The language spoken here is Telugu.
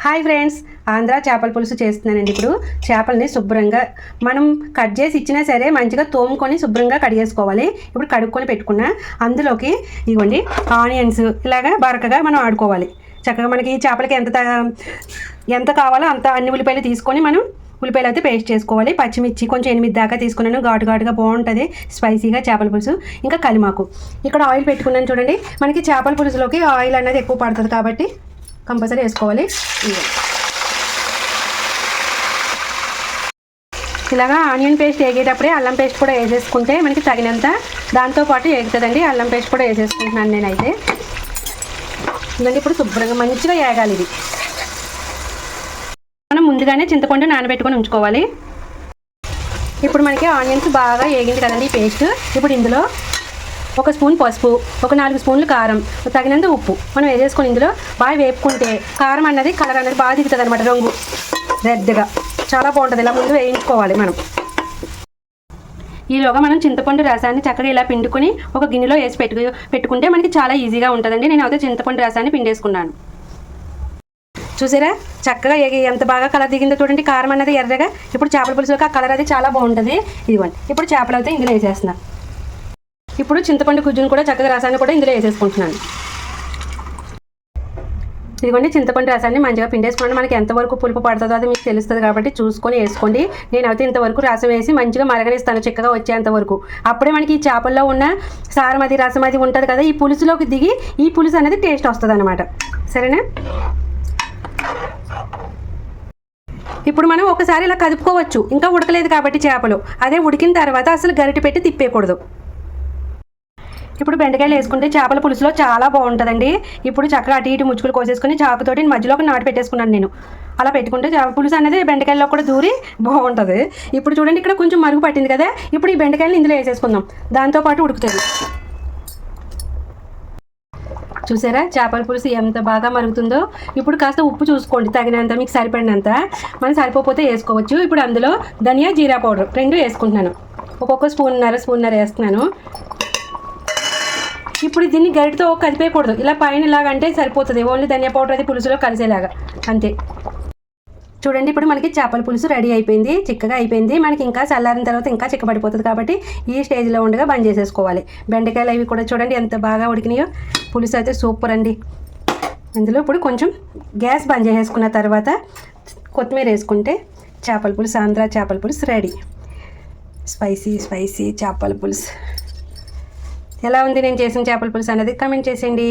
హాయ్ ఫ్రెండ్స్ ఆంధ్ర చేపల పులుసు చేస్తున్నానండి ఇప్పుడు. చేపల్ని శుభ్రంగా మనం కట్ చేసి ఇచ్చినా సరే మంచిగా తోముకొని శుభ్రంగా కడిగేసుకోవాలి ఇప్పుడు కడుక్కొని పెట్టుకున్న అందులోకి ఇవ్వండి ఆనియన్స్ ఇలాగా బరకగా మనం ఆడుకోవాలి. చక్కగా మనకి చేపలకి ఎంత త- ఎంత కావాలో అంత అన్ని ఉల్లిపాయలు తీసుకొని మనం ఉల్లిపాయలు అయితే పేస్ట్ చేసుకోవాలి. పచ్చిమిర్చి కొంచెం ఎనిమిది దాకా తీసుకున్నాను. ఘాటు ఘాటుగా బాగుంటుంది. స్పైసీగా చేపల పులుసు. ఇంకా కలిమాకు. ఇక్కడ ఆయిల్ పెట్టుకున్నాను చూడండి. మనకి చేపల పులుసులోకి ఆయిల్ అనేది ఎక్కువ పడుతుంది కాబట్టి కంపల్సరీ వేసుకోవాలి. ఇలాగా ఆనియన్ పేస్ట్ వేగేటప్పుడే అల్లం పేస్ట్ కూడా వేసేసుకుంటే మనకి తగినంత దాంతోపాటు వేగుతుందండి. అల్లం పేస్ట్ కూడా వేసేసుకుంటున్నాను నేనైతే. ఇదండి ఇప్పుడు శుభ్రంగా మంచిగా వేగాలి ఇది. మనం ముందుగానే చింతపండు నానబెట్టుకొని ఉంచుకోవాలి. ఇప్పుడు మనకి ఆనియన్స్ బాగా వేగింది కదండి పేస్ట్. ఇప్పుడు ఇందులో ఒక స్పూన్ పసుపు ఒక నాలుగు స్పూన్లు కారం తగినంత ఉప్పు. మనం వేసేసుకొని ఇందులో? బాగా వేపుకుంటే కారం అన్నది కలర్ అనేది బాగా దిగుతుంది అనమాట రంగు. రెడ్గా. చాలా బాగుంటుంది. ఇలా ముందు వేయించుకోవాలి మనం. ఈలోగా మనం చింతపండు రసాన్ని చక్కగా ఇలా పిండుకొని ఒక గిన్నెలో వేసి పెట్టు పెట్టుకుంటే మనకి చాలా ఈజీగా ఉంటుందండి. నేను అయితే చింతపండు రసాన్ని పిండేసుకున్నాను. చూసారా? చక్కగా ఎంత బాగా కలర్ దిగిందో చూడండి. కారం అన్నది ఎర్రగా. ఇప్పుడు చేపల పులుసులోకి ఆ కలర్ అది చాలా బాగుంటుంది. ఇదిగోండి. ఇప్పుడు చేపలు అయితే ఇందులో వేసేస్తున్నాను ఇప్పుడు చింతపండు గుజ్జును కూడా చక్కగా రసాన్ని కూడా ఇందులో వేసేసుకుంటున్నాను. ఇదిగోండి చింతపండు రసాన్ని మంచిగా పిండేసుకోండి మనకి ఎంతవరకు పులుపు పడుతుందో అది మీకు తెలుస్తుంది కాబట్టి చూసుకొని వేసుకోండి. నేను అయితే ఇంతవరకు రసం వేసి మంచిగా మరగనిస్తాను చిక్కగా వచ్చేంత వరకు. అప్పుడే మనకి ఈ చేపల్లో ఉన్న సారం అది రసం అది ఉంటుంది కదా ఈ పులుసులోకి దిగి ఈ పులుసు అనేది టేస్ట్ వస్తుంది అనమాట సరేనా? ఇప్పుడు మనం ఒకసారి ఇలా కదుపుకోవచ్చు. ఇంకా ఉడకలేదు కాబట్టి చేపలు. అదే ఉడికిన తర్వాత అసలు గరిటె పెట్టి తిప్పేయకూడదు. ఇప్పుడు బెండకాయలు వేసుకుంటే చేపల పులుసులో చాలా బాగుంటుందండి. ఇప్పుడు చక్కగా అటు ఇటు ముచ్చుకులు కోసేసుకొని చాకుతోటి మధ్యలో ఒక నాటు పెట్టేసుకున్నాను నేను. అలా పెట్టుకుంటే చేపల పులుసు అనేది బెండకాయల్లో కూడా దూరి బాగుంటుంది. ఇప్పుడు చూడండి ఇక్కడ కొంచెం మరుగు పట్టింది కదా ఇప్పుడు ఈ బెండకాయలు ఇందులో వేసేసుకుందాం. దాంతోపాటు ఉడుకుతుంది. చూసారా? చేపల పులుసు ఎంత బాగా మరుగుతుందో. ఇప్పుడు కాస్త ఉప్పు చూసుకోండి తగినంత మీకు సరిపడినంత. మనం సరిపోతే వేసుకోవచ్చు. ఇప్పుడు అందులో ధనియా జీరా పౌడర్ రెండు వేసుకుంటున్నాను. ఒక్కొక్క స్పూన్నర స్పూన్నర వేస్తున్నాను. ఇప్పుడు దీన్ని గరిటతో కలిపేయకూడదు. ఇలా పైన ఇలాగంటే సరిపోతుంది. ఓన్లీ ధనియా పౌడర్ అది పులుసులో కలిసేలాగా. అంతే. చూడండి ఇప్పుడు మనకి చేపల పులుసు రెడీ అయిపోయింది. చిక్కగా అయిపోయింది. మనకి ఇంకా చల్లారిన తర్వాత ఇంకా చిక్కబడిపోతుంది కాబట్టి ఈ స్టేజ్లో ఉండగా బంద్ చేసేసుకోవాలి. బెండకాయలు అవి కూడా చూడండి ఎంత బాగా ఉడికినాయో. పులుసు అయితే సూపర్ అండి. ఇందులో ఇప్పుడు కొంచెం గ్యాస్ బంద్ చేసేసుకున్న తర్వాత కొత్తిమీర వేసుకుంటే చేపల పులుసు ఆంధ్ర చేపల పులుసు రెడీ. స్పైసీ స్పైసీ చేపల పులుసు. ఎలా ఉంది? నేను చేసిన చేపల పులుసు అనేది కమెంట్ చేసేయండి.